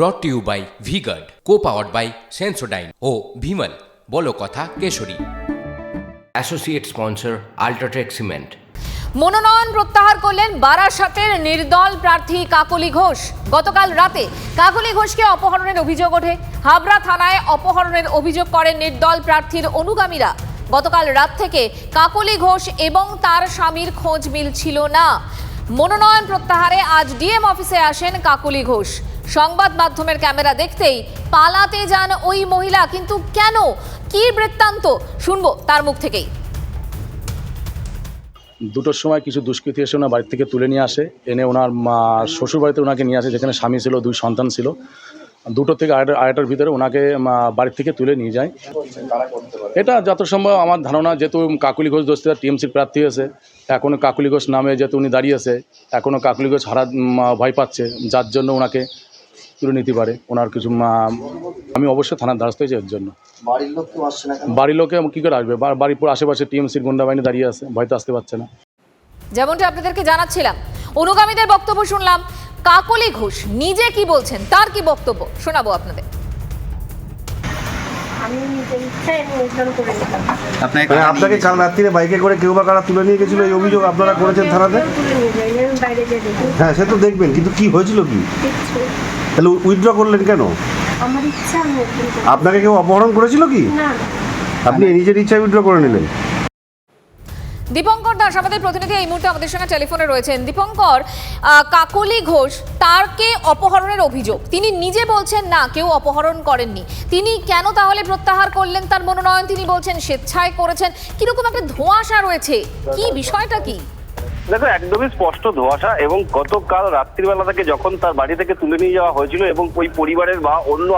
Brought to you by Vguard co powered by Sensodyne ও ভিমল বলো কথা কেশরী। অ্যাসোসিয়েট স্পন্সর আল্ট্রাটেক সিমেন্ট মনোনয়ন প্রত্যাহার করলেন বারাসাতের নির্দল প্রার্থী কাকলি ঘোষ। গতকাল রাতে কাকলি ঘোষকে অপহরণের অভিযোগ ওঠে। হাবড়া থানায় অপহরণের অভিযোগ করেন নির্দল প্রার্থীর অনুগামীরা। গতকাল রাত থেকে কাকলি ঘোষ এবং তার স্বামীর খোঁজ মিলছিল না। মনোনয়ন প্রত্যাহারে আজ ডিএম অফিসে আসেন কাকলি ঘোষ। সংবাদ মাধ্যমের ক্যামেরা দেখতেই পালাতে যান ওই মহিলা, কিন্তু কেন? কি বৃত্তান্ত? শুনব তার মুখ থেকেই। দুটোর সময় কিছু দুষ্কৃতী এসে ওনার বাড়ি থেকে তুলে নিয়ে আসে। এনে ওনার মা শ্বশুর বাড়িতে ওনাকে নিয়ে আসে, যেখানে স্বামী ছিল, দুই সন্তান ছিল। দুটো থেকে আড়াইটা আড়াইটার ভিতরে ওনাকে বাড়ি থেকে তুলে নিয়ে যায়। এটা যত সম্ভব আমার ধারণা, যেহেতু কাকুলি ঘোষ দোস্তিরা টিএমসির প্রার্থী হয়েছে এখনও কাকুলি ঘোষ নামে যেহেতু উনি দাঁড়িয়েছে এখনও কাকুলি ঘোষ হারা ভয় পাচ্ছে, যার জন্য ওনাকে তুলে নিতে পারে। ওনার কিছু মা- আমি অবশ্যই থানার দ্বারস্থ হয়েছি এর জন্য। বাড়ির লোক কী করে আসবে? বাড়ির পুরো আশেপাশে টিএমসির গুন্ডা বাহিনী দাঁড়িয়ে আছে ভয়তো আসতে পারছে না। যেমনটি আপনাদেরকে জানাচ্ছিলাম অনুগামীদের বক্তব্য শুনলাম কাকলি ঘোষ নিজে কি বলছেন তার কি বক্তব্য? শোনাবো আপনাদের। মানে আপনাকে কাল রাত্রিরে বাইকে করে কেউ বা কারা তুলে নিয়ে গেছিল এই অভিযোগ আপনারা করেছেন থানাতে? হ্যাঁ সে তো দেখবেন কিন্তু কি হয়েছিল কি? তাহলে উইথড্র করলেন কেন? আমার ইচ্ছা আমি আপনাকে কেউ অপহরণ করেছিল কি? না। আপনি নিজের ইচ্ছায় উইথড্র করে নিলেন। দীপঙ্কর দাস আমাদের প্রতিনিধি এই মুহূর্তে আমাদের সঙ্গে টেলিফোনে রয়েছেন। দীপঙ্কর কাকলি ঘোষ তারকে অপহরণের অভিযোগ। তিনি নিজে বলছেন না কেউ অপহরণ করেননি। তিনি কেন তাহলে প্রত্যাহার করলেন তার মনোনয়ন? তিনি বলছেন স্বেচ্ছায় করেছেন। কীরকম একটা ধোঁয়াশা রয়েছে। কি বিষয়টা কি? দেখো, একদমই স্পষ্ট ধোঁয়াশা এবং গতকাল রাত্রিবেলা থেকে যখন তার বাড়ি থেকে তুলে নিয়ে যাওয়া হয়েছিল এবং ওই পরিবারের বা অন্য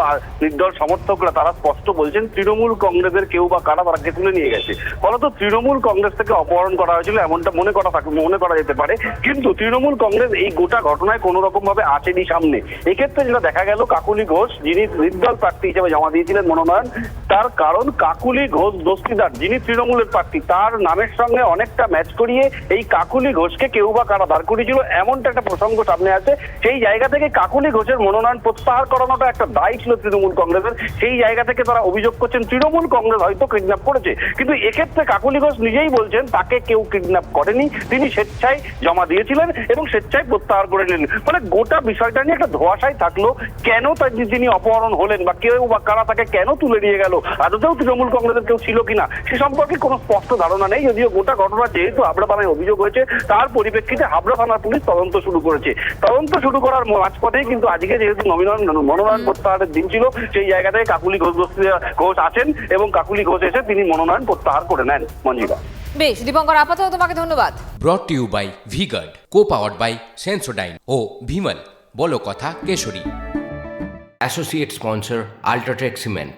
নির্দল সমর্থকরা, তারা স্পষ্ট বলছেন তৃণমূল কংগ্রেসের কেউ বা কারা তারাকে তুলে নিয়ে গেছে। ফলত তৃণমূল কংগ্রেস থেকে অপহরণ করা হয়েছিল, এমনটা মনে করা মনে করা যেতে পারে। কিন্তু তৃণমূল কংগ্রেস এই গোটা ঘটনায় কোনো রকম ভাবে আসেনি সামনে। এক্ষেত্রে যেটা দেখা গেল, কাকুলি ঘোষ, যিনি নির্দল প্রার্থী হিসেবে জমা দিয়েছিলেন মনোনয়ন, তার কারণ কাকুলি ঘোষ দস্তিদার, যিনি তৃণমূলের প্রার্থী, তার নামের সঙ্গে অনেকটা ম্যাচ করিয়ে এই কাকুলি ঘোষকে কেউ বা কারা দাঁড় করিয়েছিল এমনটা একটা প্রসঙ্গ সামনে আছে। সেই জায়গা থেকে কাকুলি ঘোষের মনোনয়ন প্রত্যাহার করানোটা একটা দায় ছিল তৃণমূল কংগ্রেসের। সেই জায়গা থেকে তারা অভিযোগ করছেন, তৃণমূল কংগ্রেস হয়তো কিডন্যাপ করেছে। কিন্তু এক্ষেত্রে কাকুলি ঘোষ নিজেই বলছেন, তাকে কেউ কিডন্যাপ করেনি। তিনি স্বেচ্ছায় জমা দিয়েছিলেন এবং স্বেচ্ছায় প্রত্যাহার করে নিলেন। মানে গোটা বিষয়টা নিয়ে একটা ধোয়াশাই থাকল। কেন তিনি অপহরণ হলেন বা কেউ বা কারা তাকে কেন তুলে নিয়ে গেল? আদতেও তৃণমূল কংগ্রেসের কেউ ছিল কিনা? সে সম্পর্কে কোনো স্পষ্ট ধারণা নেই, যদিও গোটা ঘটনা যেহেতু হাবড়া থানায় অভিযোগ হয়েছে তার পরিপ্রেক্ষিতে হাবড়া থানার পুলিশ তদন্ত শুরু করেছে। তদন্ত শুরু করার মাঝপথেই কিন্তু আজকে যেহেতু নবীনয়ন মনোনয়ন প্রত্যাহারের দিন ছিল সেই জায়গা থেকে কাকুলি ঘোষ ঘোষ আছেন এবং কাকুলি ঘোষ এসে তিনি মনোনয়ন প্রত্যাহার করে নেন মঞ্জিকা বেশ দীপঙ্কর আপাতত তোমাকে ধন্যবাদ। Brought to you by Vguard co powered by Sensodyne ও ভিমল বলো কথা Keshari. Associate sponsor UltraTech cement